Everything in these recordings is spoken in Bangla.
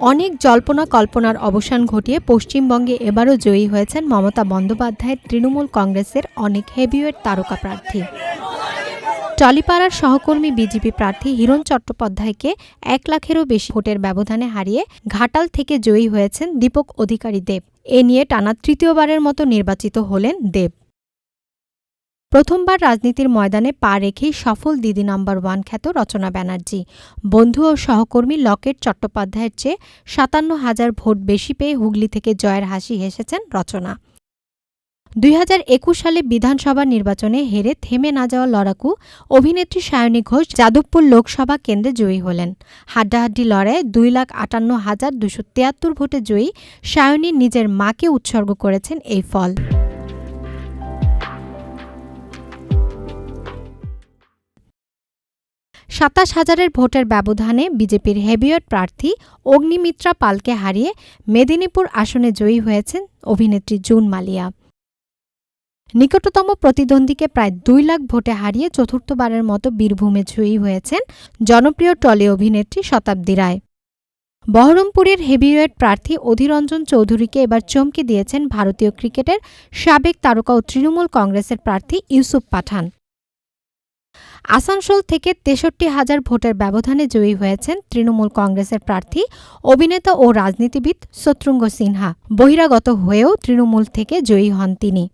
অনেক জল্পনা কল্পনার অবসান ঘটিয়ে পশ্চিমবঙ্গে এবারও জয়ী হয়েছেন মমতা বন্দ্যোপাধ্যায়ের তৃণমূল কংগ্রেসের অনেক হেভিওয়েট তারকা প্রার্থী। টলিপাড়ার সহকর্মী বিজেপি প্রার্থী হিরণ চট্টোপাধ্যায়কে এক লাখেরও বেশি ভোটের ব্যবধানে হারিয়ে ঘাটাল থেকে জয়ী হয়েছেন দীপক অধিকারী দেব। এ নিয়ে টানা তৃতীয়বারের মতো নির্বাচিত হলেন দেব। প্রথমবার রাজনীতির ময়দানে পা রেখেই সফল দিদি নাম্বার ওয়ান খ্যাত রচনা ব্যানার্জি। বন্ধু ও সহকর্মী লকেট চট্টোপাধ্যায়ের চেয়ে সাতান্ন হাজার ভোট বেশি পেয়ে হুগলি থেকে জয়ের হাসি হেসেছেন রচনা। দুই হাজার একুশ সালে বিধানসভা নির্বাচনে হেরে থেমে না যাওয়া লড়াকু অভিনেত্রী সায়নী ঘোষ যাদবপুর লোকসভা কেন্দ্রে জয়ী হলেন। হাড্ডাহাড্ডি লড়াইয়ে দুই লাখ আটান্ন হাজার দুশো তিয়াত্তর ভোটে জয়ী সায়নী নিজের মাকে উৎসর্গ করেছেন এই ফল। সাতাশ হাজারের ভোটের ব্যবধানে বিজেপির হেভিওয়েট প্রার্থী অগ্নিমিত্রা পালকে হারিয়ে মেদিনীপুর আসনে জয়ী হয়েছেন অভিনেত্রী জুন মালিয়া। নিকটতম প্রতিদ্বন্দ্বীকে প্রায় দুই লাখ ভোটে হারিয়ে চতুর্থবারের মতো বীরভূমে জয়ী হয়েছেন জনপ্রিয় টলি অভিনেত্রী শতাব্দী রায়। বহরমপুরের হেভিওয়েট প্রার্থী অধীরঞ্জন চৌধুরীকে এবার চমকে দিয়েছেন ভারতীয় ক্রিকেটের সাবেক তারকা ও তৃণমূল কংগ্রেসের প্রার্থী ইউসুফ পাঠান। আসানসোল থেকে তেষট্টি হাজার ভোটের ব্যবধানে জয়ী হয়েছেন তৃণমূল কংগ্রেসের প্রার্থী, অভিনেতা ও রাজনীতিবিদ শত্রুঙ্গ সিনহা। বহিরাগত হয়েও তৃণমূল থেকে জয়ী হন তিনি।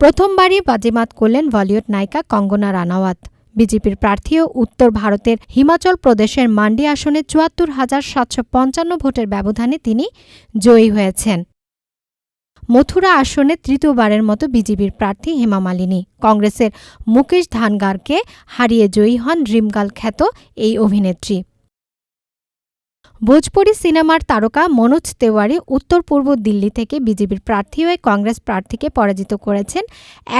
প্রথমবারই বাজিমাত করলেন বলিউড নায়িকা কঙ্গনা রানাওয়াত। বিজেপির প্রার্থীও উত্তর ভারতের হিমাচল প্রদেশের মান্ডি আসনে চুয়াত্তর হাজার সাতশো পঞ্চান্ন ভোটের ব্যবধানে তিনি জয়ী হয়েছেন। মথুরা আসনে তৃতীয়বারের মতো বিজেপির প্রার্থী হেমা মালিনী। কংগ্রেসের মুকেশ ধানগারকে হারিয়ে জয়ী হন ড্রিমগার্ল খ্যাত এই অভিনেত্রী। ভোজপুরি সিনেমার তারকা মনোজ তেওয়ারি উত্তর পূর্ব দিল্লি থেকে বিজেপির প্রার্থী হয়ে কংগ্রেস প্রার্থীকে পরাজিত করেছেন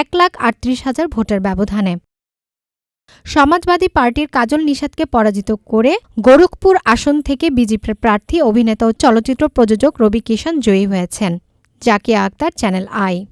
এক লাখ আটত্রিশ হাজার ভোটের ব্যবধানে। সমাজবাদী পার্টির কাজল নিষাদকে পরাজিত করে গোরখপুর আসন থেকে বিজেপির প্রার্থী, অভিনেতা ও চলচ্চিত্র প্রযোজক রবি কিষাণ জয়ী হয়েছেন। जाके आग द चैनल आई।